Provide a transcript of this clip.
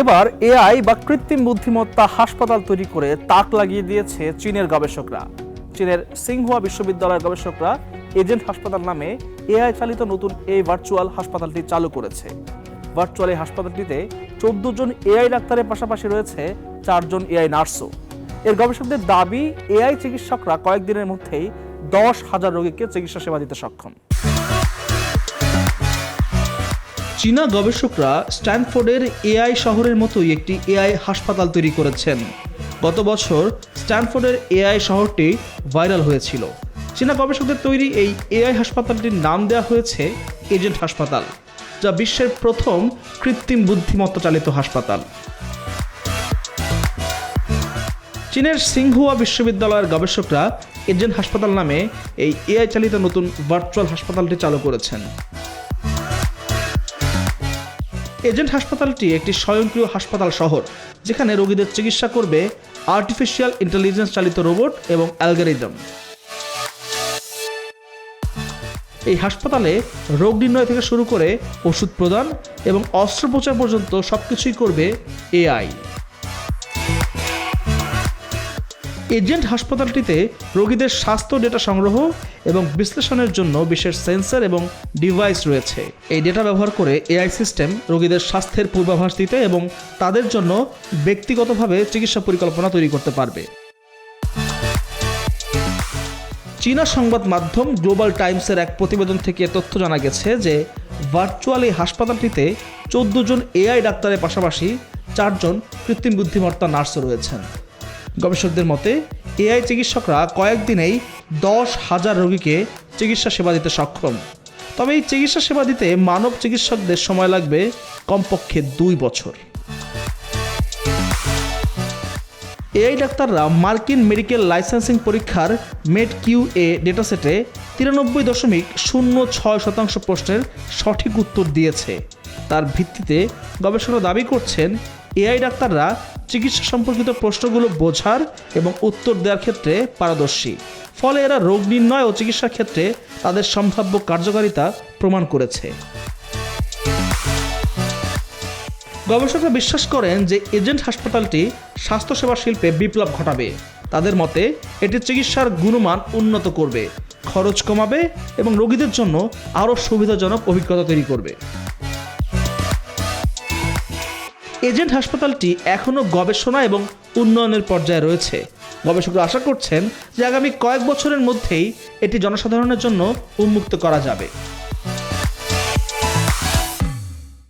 এবার এআই বা কৃত্রিম বুদ্ধিমত্তা হাসপাতাল তৈরি করে তাক লাগিয়ে দিয়েছে চীনের গবেষকরা। চীনের সিংহুয়া বিশ্ববিদ্যালয়ের গবেষকরা এজেন্ট হাসপাতাল নামে এআই চালিত নতুন এই ভার্চুয়াল হাসপাতালটি চালু করেছে। ভার্চুয়াল এই হাসপাতালটিতে চোদ্দ জন এআই ডাক্তারের পাশাপাশি রয়েছে চারজন এআই নার্সও। এর গবেষকদের দাবি, এআই চিকিৎসকরা কয়েকদিনের মধ্যেই দশ হাজার রোগীকে চিকিৎসা সেবা দিতে সক্ষম। চীনা গবেষকরা স্ট্যানফোর্ডের এআই শহরের মতোই একটি এআই হাসপাতাল তৈরি করেছেন। গত বছর স্ট্যানফোর্ডের এআই শহরটি ভাইরাল হয়েছিল। চীনা গবেষকদের তৈরি এই এআই হাসপাতালটির নাম দেওয়া হয়েছে এজেন্ট হাসপাতাল, যা বিশ্বের প্রথম কৃত্রিম বুদ্ধিমত্তা চালিত হাসপাতাল। চীনের সিংহুয়া বিশ্ববিদ্যালয়ের গবেষকরা এজেন্ট হাসপাতাল নামে এই এআই চালিত নতুন ভার্চুয়াল হাসপাতালটি চালু করেছেন। এজেন্ট হাসপাতালটি একটি স্বয়ংক্রিয় হাসপাতাল শহর, যেখানে রোগীদের চিকিৎসা করবে আর্টিফিশিয়াল ইন্টেলিজেন্স চালিত রোবট এবং অ্যালগারিদম এই হাসপাতালে রোগ নির্ণয় থেকে শুরু করে ওষুধ প্রদান এবং অস্ত্রোপচার পর্যন্ত সবকিছুই করবে এআই। এজেন্ট হাসপাতালটিতে রোগীদের স্বাস্থ্য ডেটা সংগ্রহ এবং বিশ্লেষণের জন্য বিশেষ সেন্সর এবং ডিভাইস রয়েছে। এই ডেটা ব্যবহার করে এআই সিস্টেম রোগীদের স্বাস্থ্যের পূর্বাভাস দিতে এবং তাদের জন্য ব্যক্তিগতভাবে চিকিৎসা পরিকল্পনা তৈরি করতে পারবে। চীনা সংবাদ মাধ্যম গ্লোবাল টাইমসের এক প্রতিবেদন থেকে তথ্য জানা গেছে যে, ভার্চুয়াল এই হাসপাতালটিতে চোদ্দ জন এআই ডাক্তারের পাশাপাশি চারজন কৃত্রিম বুদ্ধিমত্তা নার্সও রয়েছেন। গবেষকদের মতে, এআই চিকিৎসকরা কয়েকদিনেই দশ হাজার রোগীকে চিকিৎসা সেবা দিতে সক্ষম। তবে এই চিকিৎসা সেবা দিতে মানব চিকিৎসকদের সময় লাগবে কমপক্ষে দুই বছর। এআই ডাক্তাররা মার্কিন মেডিকেল লাইসেন্সিং পরীক্ষার মেড কিউ এ ডেটাসেটে তিরানব্বই দশমিক শূন্য ছয় শতাংশ প্রশ্নের সঠিক উত্তর দিয়েছে। তার ভিত্তিতে গবেষকরা দাবি করছেন এআই ডাক্তাররা চিকিৎসা সম্পর্কিত প্রশ্নগুলো বোঝার এবং উত্তর দেওয়ার ক্ষেত্রে পারদর্শী। ফলে এরা রোগ নির্ণয় ও চিকিৎসার ক্ষেত্রে তাদের সম্ভাব্য কার্যকারিতা প্রমাণ করেছে। গবেষকরা বিশ্বাস করেন যে এজেন্ট হাসপাতালটি স্বাস্থ্যসেবা শিল্পে বিপ্লব ঘটাবে। তাদের মতে, এটি চিকিৎসার গুণমান উন্নত করবে, খরচ কমাবে এবং রোগীদের জন্য আরও সুবিধাজনক অভিজ্ঞতা তৈরি করবে। এজেন্ট হাসপাতালটি এখনও গবেষণা এবং উন্নয়নের পর্যায়ে রয়েছে। গবেষকরা আশা করছেন যে আগামী কয়েক বছরের মধ্যেই এটি জনসাধারণের জন্য উন্মুক্ত করা যাবে।